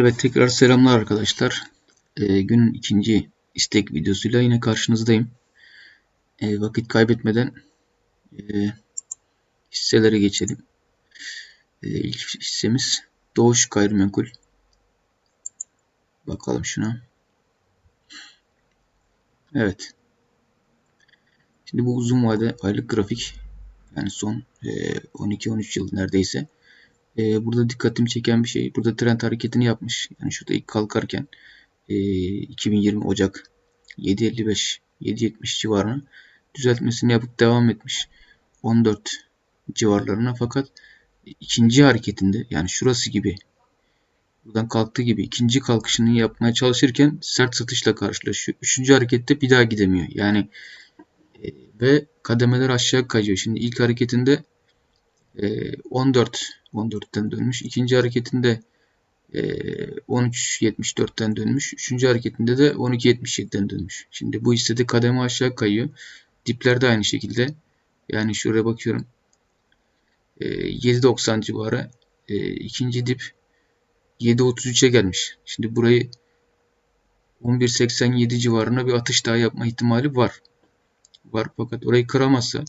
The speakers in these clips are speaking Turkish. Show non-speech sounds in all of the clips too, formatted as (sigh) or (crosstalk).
Evet tekrar selamlar arkadaşlar. Ee, günün ikinci istek videosuyla yine karşınızdayım. Ee, vakit kaybetmeden e, hisselere geçelim. Ee, ilk hissemiz Doğuş Gayrimenkul. Bakalım şuna. Evet. Şimdi bu uzun vade aylık grafik yani son e, 12-13 yıl neredeyse. E, burada dikkatimi çeken bir şey. Burada trend hareketini yapmış. Yani şurada ilk kalkarken e, 2020 Ocak 7.55 7.70 civarına düzeltmesini yapıp devam etmiş. 14 civarlarına fakat ikinci hareketinde yani şurası gibi buradan kalktığı gibi ikinci kalkışını yapmaya çalışırken sert satışla karşılaşıyor. Üçüncü harekette bir daha gidemiyor. Yani e, ve kademeler aşağı kayıyor. Şimdi ilk hareketinde 14 14'ten dönmüş. İkinci hareketinde e, 13.74'ten dönmüş. Üçüncü hareketinde de 12.77'den dönmüş. Şimdi bu hissede kademe aşağı kayıyor. Dipler de aynı şekilde. Yani şuraya bakıyorum. E, 7.90 civarı. E, ikinci dip 7.33'e gelmiş. Şimdi burayı 11.87 civarına bir atış daha yapma ihtimali var. Var fakat orayı kıramazsa e,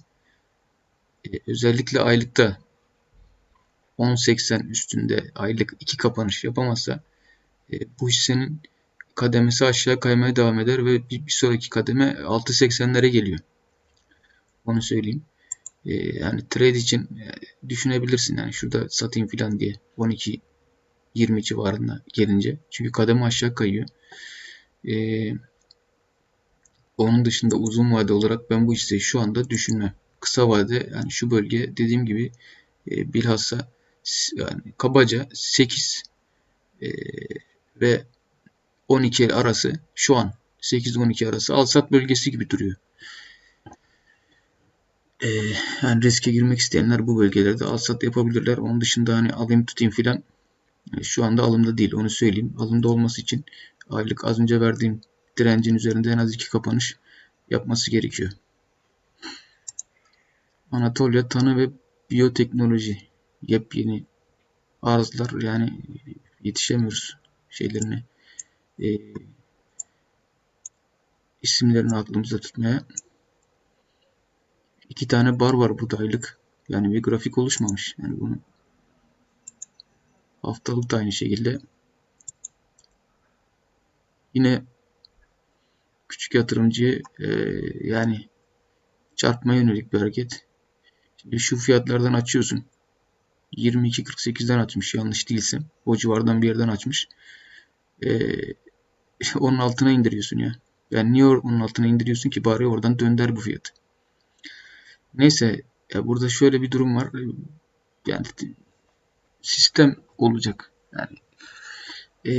özellikle aylıkta 10.80 üstünde aylık iki kapanış yapamazsa e, bu hissenin kademesi aşağı kaymaya devam eder ve bir, sonraki kademe 6.80'lere geliyor. Onu söyleyeyim. E, yani trade için e, düşünebilirsin yani şurada satayım falan diye 12 20 civarında gelince. Çünkü kademe aşağı kayıyor. E, onun dışında uzun vade olarak ben bu hisseyi şu anda düşünmem. Kısa vade yani şu bölge dediğim gibi e, bilhassa yani kabaca 8 e, ve 12 arası şu an 8-12 arası alsat bölgesi gibi duruyor. E, yani riske girmek isteyenler bu bölgelerde alsat yapabilirler. Onun dışında hani alayım tutayım filan e, şu anda alımda değil onu söyleyeyim. Alımda olması için aylık az önce verdiğim direncin üzerinde en az iki kapanış yapması gerekiyor. Anatolia Tanı ve Biyoteknoloji. Yepyeni arızlar yani yetişemiyoruz şeylerine e, isimlerini aklımızda tutmaya. İki tane bar var burada aylık. Yani bir grafik oluşmamış. Yani bunu haftalık da aynı şekilde. Yine küçük yatırımcı e, yani çarpmaya yönelik bir hareket Şu fiyatlardan açıyorsun 22.48'den açmış yanlış değilsem. O civardan bir yerden açmış. Ee, (laughs) onun altına indiriyorsun ya. Yani niye onun altına indiriyorsun ki bari oradan dönder bu fiyat. Neyse ya burada şöyle bir durum var. Yani sistem olacak. Yani e,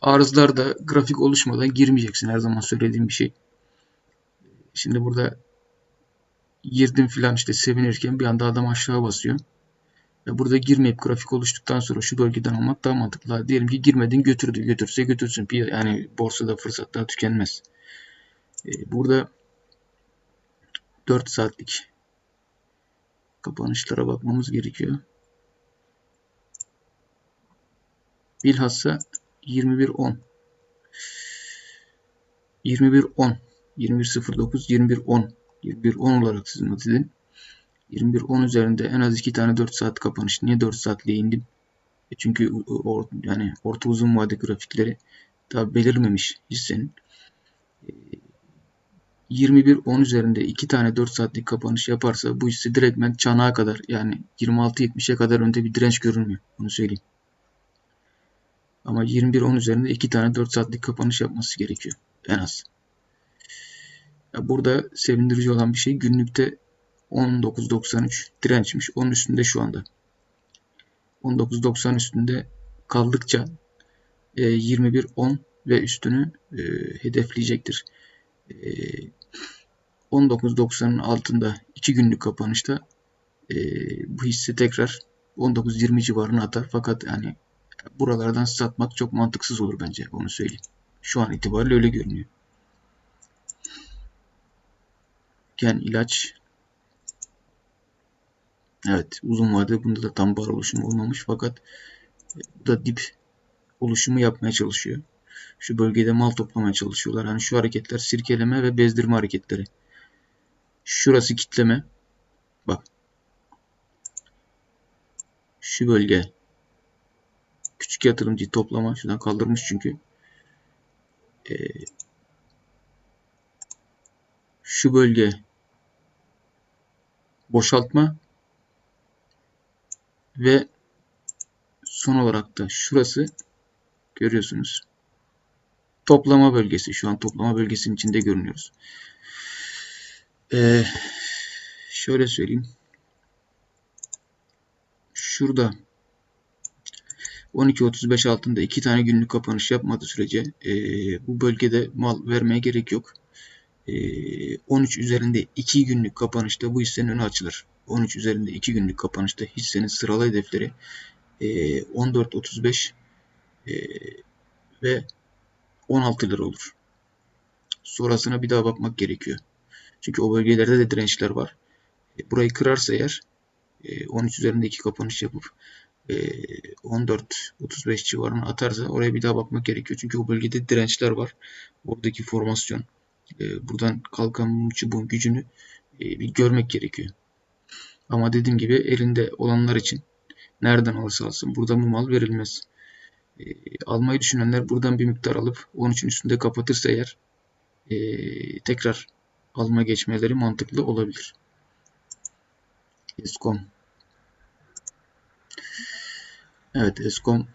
arızlarda grafik oluşmadan girmeyeceksin her zaman söylediğim bir şey. Şimdi burada girdim filan işte sevinirken bir anda adam aşağı basıyor. Ve burada girmeyip grafik oluştuktan sonra şu bölgeden almak daha mantıklı. Diyelim ki girmedin götürdü. Götürse götürsün. Yani borsada fırsatlar tükenmez. Ee, burada 4 saatlik kapanışlara bakmamız gerekiyor. Bilhassa 21.10 21.10 21.09 21.10 21.10 olarak siz not edin. 21.10 üzerinde en az 2 tane 4 saat kapanış. Niye 4 saatliğe indim? E çünkü or, yani orta uzun vade grafikleri daha belirmemiş hissenin. E, 21.10 üzerinde 2 tane 4 saatlik kapanış yaparsa bu hisse direktmen çanağa kadar yani 26.70'e kadar önde bir direnç görünmüyor. Onu söyleyeyim. Ama 21.10 üzerinde 2 tane 4 saatlik kapanış yapması gerekiyor. En az. Burada sevindirici olan bir şey günlükte 19.93 dirençmiş. Onun üstünde şu anda. 19.90 üstünde kaldıkça e, 21.10 ve üstünü e, hedefleyecektir. E, 19.90'ın altında 2 günlük kapanışta e, bu hisse tekrar 19.20 civarına atar. Fakat yani buralardan satmak çok mantıksız olur bence onu söyleyeyim. Şu an itibariyle öyle görünüyor. Gen ilaç Evet uzun vadede bunda da tam bar oluşumu olmamış fakat da dip oluşumu yapmaya çalışıyor. Şu bölgede mal toplamaya çalışıyorlar. Hani şu hareketler sirkeleme ve bezdirme hareketleri. Şurası kitleme. Bak. Şu bölge küçük yatırımcı toplama. Şuradan kaldırmış çünkü. Ee, şu bölge boşaltma ve son olarak da şurası görüyorsunuz. Toplama bölgesi. Şu an toplama bölgesinin içinde görünüyoruz. Ee, şöyle söyleyeyim. Şurada 12.35 altında iki tane günlük kapanış yapmadığı sürece e, bu bölgede mal vermeye gerek yok. E, 13 üzerinde 2 günlük kapanışta bu hissenin önü açılır. 13 üzerinde 2 günlük kapanışta hissenin sıralı hedefleri e, 14.35 e, ve 16 lira olur. Sonrasına bir daha bakmak gerekiyor. Çünkü o bölgelerde de dirençler var. Burayı kırarsa eğer e, 13 üzerinde 2 kapanış yapıp 14-35 e, civarına atarsa oraya bir daha bakmak gerekiyor. Çünkü o bölgede dirençler var. Oradaki formasyon. E, buradan kalkan çubuğun gücünü e, bir görmek gerekiyor. Ama dediğim gibi elinde olanlar için nereden alırsa alsın burada bu mal verilmez. Almayı düşünenler buradan bir miktar alıp 13'ün üstünde kapatırsa eğer tekrar alma geçmeleri mantıklı olabilir. Eskom Evet Eskom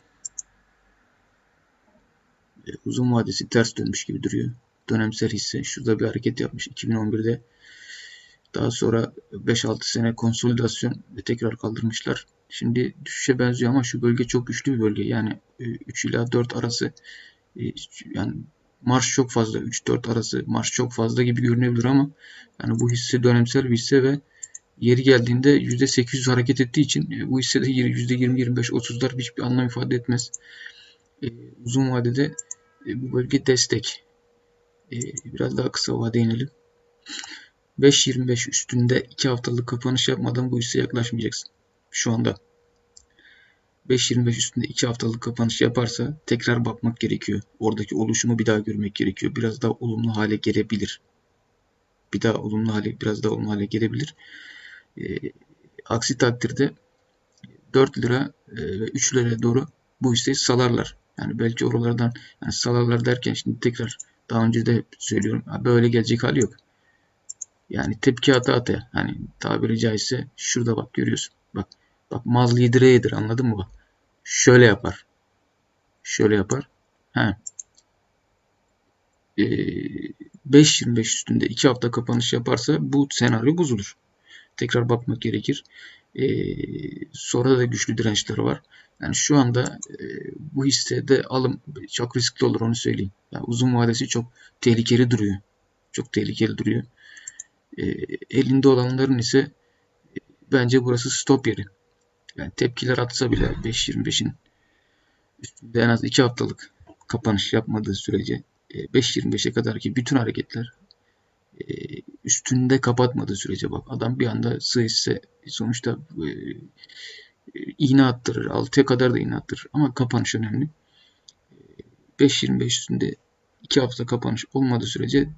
e, uzun vadesi ters dönmüş gibi duruyor. Dönemsel hisse şurada bir hareket yapmış 2011'de. Daha sonra 5-6 sene konsolidasyon ve tekrar kaldırmışlar. Şimdi düşüşe benziyor ama şu bölge çok güçlü bir bölge. Yani 3 e, ila 4 arası e, yani marş çok fazla 3-4 arası marş çok fazla gibi görünebilir ama yani bu hisse dönemsel bir hisse ve yeri geldiğinde %800 hareket ettiği için e, bu hissede %20-25-30'lar hiçbir anlam ifade etmez. Uzun vadede bu bölge destek. E, biraz daha kısa vade inelim. 5.25 üstünde 2 haftalık kapanış yapmadan bu hisseye yaklaşmayacaksın. Şu anda 5.25 üstünde 2 haftalık kapanış yaparsa tekrar bakmak gerekiyor. Oradaki oluşumu bir daha görmek gerekiyor. Biraz daha olumlu hale gelebilir. Bir daha olumlu hale, biraz daha olumlu hale gelebilir. E, aksi takdirde 4 lira e, ve 3 liraya doğru bu hisseyi salarlar. Yani belki oralardan yani salarlar derken şimdi tekrar daha önce de söylüyorum. Böyle gelecek hali yok. Yani tepki ata ata. Hani tabiri caizse şurada bak görüyorsun. Bak bak maz yedir anladın mı bak. Şöyle yapar. Şöyle yapar. He. Ee, 5.25 üstünde 2 hafta kapanış yaparsa bu senaryo bozulur tekrar bakmak gerekir. E, sonra da güçlü dirençleri var. Yani şu anda e, bu hissede alım çok riskli olur onu söyleyeyim. Yani uzun vadesi çok tehlikeli duruyor. Çok tehlikeli duruyor. E, elinde olanların ise e, bence burası stop yeri. Yani tepkiler atsa bile 5.25'in üstünde en az 2 haftalık kapanış yapmadığı sürece 5.25'e kadar ki bütün hareketler e, üstünde kapatmadığı sürece bak adam bir anda sığ sonuçta e, iğne attırır. 6'ya kadar da iğne attırır. Ama kapanış önemli. 5.25 e, üstünde 2 hafta kapanış olmadığı sürece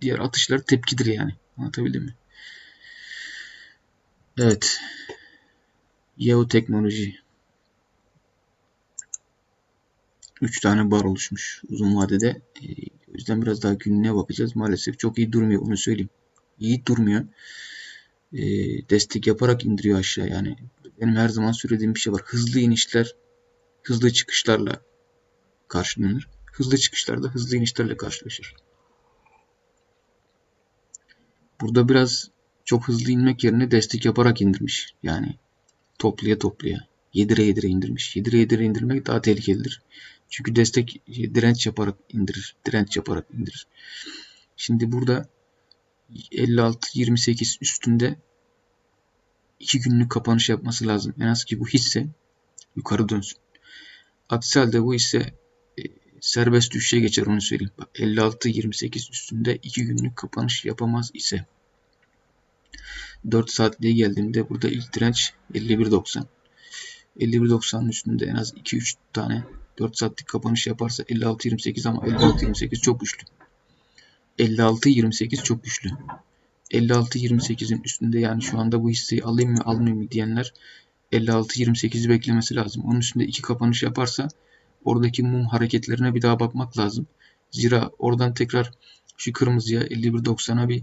diğer atışlar tepkidir yani. Anlatabildim mi? Evet. Yeo teknoloji. 3 tane bar oluşmuş uzun vadede. E, o yüzden biraz daha günlüğe bakacağız. Maalesef çok iyi durmuyor onu söyleyeyim. İyi durmuyor. E, destek yaparak indiriyor aşağı yani. Benim her zaman söylediğim bir şey var. Hızlı inişler hızlı çıkışlarla karşılanır. Hızlı çıkışlarda hızlı inişlerle karşılaşır. Burada biraz çok hızlı inmek yerine destek yaparak indirmiş. Yani topluya topluya. Yedire yedire indirmiş. Yedire yedire indirmek daha tehlikelidir. Çünkü destek direnç yaparak indirir. Direnç yaparak indirir. Şimdi burada 56-28 üstünde 2 günlük kapanış yapması lazım. En az ki bu hisse yukarı dönsün. Aksi halde bu hisse e, serbest düşüşe geçer onu söyleyeyim. 56-28 üstünde 2 günlük kapanış yapamaz ise 4 saatliğe geldiğimde burada ilk direnç 51.90. 51.90'ın üstünde en az 2-3 tane 4 saatlik kapanış yaparsa 56-28 ama 56-28 çok güçlü. 56-28 çok güçlü. 56-28'in üstünde yani şu anda bu hisseyi alayım mı almayayım mı diyenler 56-28'i beklemesi lazım. Onun üstünde iki kapanış yaparsa oradaki mum hareketlerine bir daha bakmak lazım. Zira oradan tekrar şu kırmızıya 51.90'a bir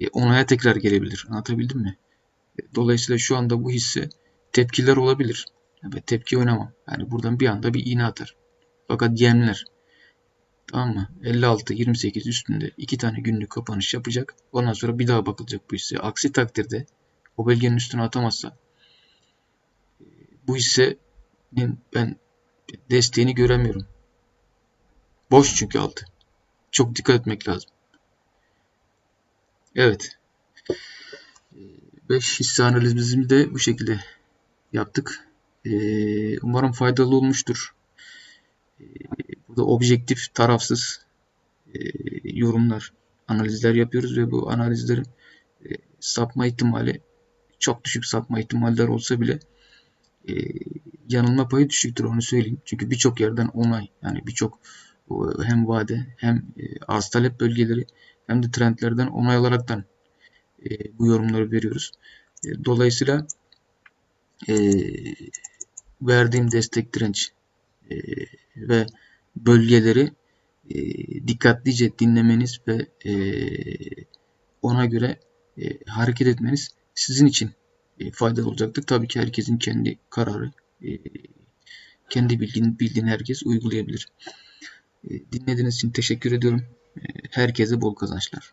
e, onaya tekrar gelebilir. Anlatabildim mi? E, Dolayısıyla şu anda bu hisse tepkiler olabilir. Ve tepki oynamam. Yani buradan bir anda bir iğne atar. Fakat yemler. Tamam mı? 56-28 üstünde iki tane günlük kapanış yapacak. Ondan sonra bir daha bakılacak bu hisseye. Aksi takdirde o bölgenin üstüne atamazsa bu hissenin ben desteğini göremiyorum. Boş çünkü altı. Çok dikkat etmek lazım. Evet. 5 hisse analizimizi de bu şekilde yaptık. Ee, umarım faydalı olmuştur. Burada objektif, tarafsız e, yorumlar, analizler yapıyoruz ve bu analizlerin e, sapma ihtimali çok düşük sapma ihtimaller olsa bile e, yanılma payı düşüktür onu söyleyeyim. Çünkü birçok yerden onay yani birçok hem vade hem arz talep bölgeleri hem de trendlerden onay alaraktan bu yorumları veriyoruz. Dolayısıyla verdiğim destek direnç ve bölgeleri dikkatlice dinlemeniz ve ona göre hareket etmeniz sizin için faydalı olacaktır. Tabii ki herkesin kendi kararı, kendi bildiğini, bildiğini herkes uygulayabilir. Dinlediğiniz için teşekkür ediyorum. Herkese bol kazançlar.